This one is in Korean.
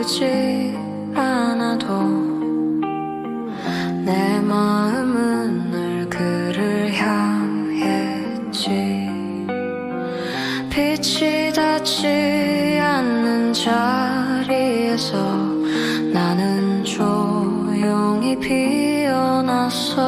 아프지 않아도 내 마음은 늘 그를 향했지. 빛이 닿지 않는 자리에서 나는 조용히 피어났어.